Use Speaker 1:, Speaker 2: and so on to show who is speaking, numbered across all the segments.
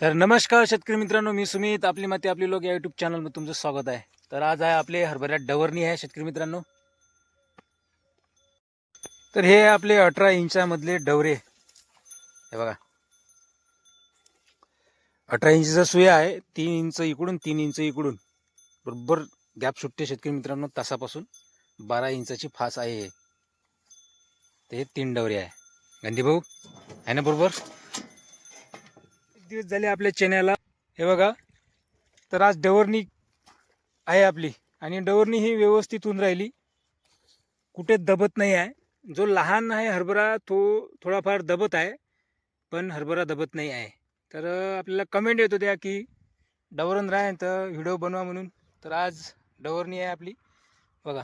Speaker 1: तर नमस्कार शेतकरी मित्रांनो मी सुमित. आपली माती आपली लोक या युट्यूब चॅनलमध्ये तुमचं स्वागत आहे. तर आज आहे आपले हरभऱ्यात डवरणी आहे शेतकरी मित्रांनो. तर हे आपले अठरा इंचामधले डवरे. हे बघा. अठरा इंचचा सुया आहे तीन इंच इकडून तीन इंच इकडून. बरोबर गॅप सुटते शेतकरी मित्रांनो तासापासून. बारा इंचाची फास आहे हे. ते तीन डवरे आहे. गांधी भाऊ? आहे ना बरोबर? दिवस झाले आपल्या चेन्याला हे बघा तर आज डवरणी आहे आपली आणि डवरणी ही व्यवस्थित होऊन राहिली. कुठे दबत नाही आहे. जो लहान आहे हरभरा तो थोडाफार दबत आहे पण हरभरा दबत नाही आहे. तर आपल्याला कमेंट येत होत्या की डवरण राह तर व्हिडिओ बनवा म्हणून. तर आज डवरणी आहे आपली. बघा.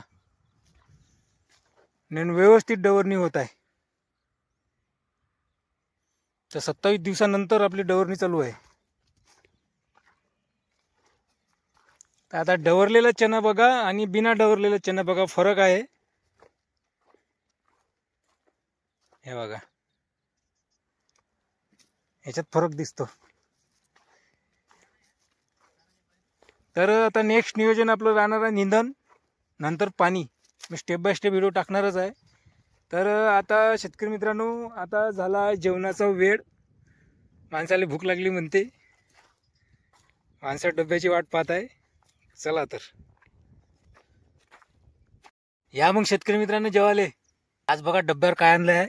Speaker 1: आणि व्यवस्थित डवरणी होत आहे. तर सत्तावीस दिवसानंतर आपली डवरणी चालू आहे. तर आता डवरलेला चना बघा आणि बिना डवरलेला चना बघा फरक आहे. हे बघा. ह्याच्यात फरक दिसतो. तर आता नेक्स्ट नियोजन आपलं राहणार आहे निंदन नंतर पाणी. मी स्टेप बाय स्टेप व्हिडिओ टाकणारच आहे. तर आता शेतकरी मित्रांनो आता झाला जेवणाचा वेळ. माणसाला भूक लागली म्हणते. माणसा डब्याची वाट पाहत आहे. चला तर. या मग शेतकरी मित्रांनो जेवाले आज बघा डब्यावर काय आणलं आहे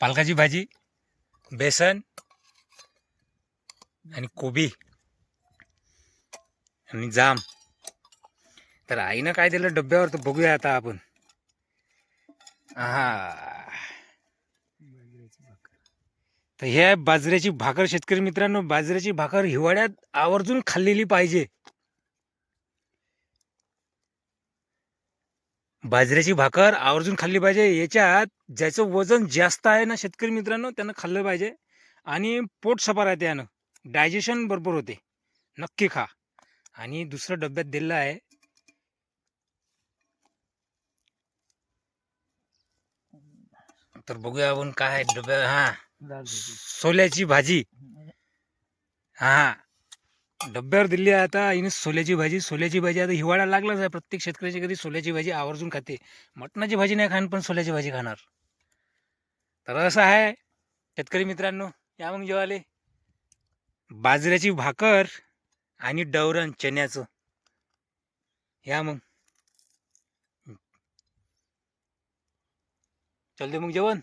Speaker 1: पालकाची भाजी बेसन आणि कोबी आणि जाम. तर आईनं काय दिलं डब्यावर तर बघूया आता आपण. हा तर हे बाजऱ्याची भाकर. शेतकरी मित्रांनो बाजऱ्याची भाकर हिवाळ्यात आवर्जून खाल्लेली पाहिजे. बाजऱ्याची भाकर आवर्जून खाल्ली पाहिजे. याच्यात ज्याचं वजन जास्त आहे ना शेतकरी मित्रांनो त्यानं खाल्लं पाहिजे. आणि पोट सफा राहते यानं डायजेशन बरोबर होते. नक्की खा. आणि दुसरं डब्यात दिलं आहे तर बघूया आपण काय डब्या हा. सोल्याची भाजी. हा डब्यावर दिली आहे आता. हिने सोल्याची भाजी. सोल्याची भाजी आता हिवाळा लागलाच आहे. प्रत्येक शेतकऱ्याची कधी सोल्याची भाजी आवर्जून खाते. मटणाची भाजी नाही खाण पण सोल्याची भाजी खाणार. तर असं आहे. शेतकरी मित्रांनो या मग जेवाले बाजऱ्याची भाकर आणि डवरण चण्याचं. या मग. चलते मग जेवण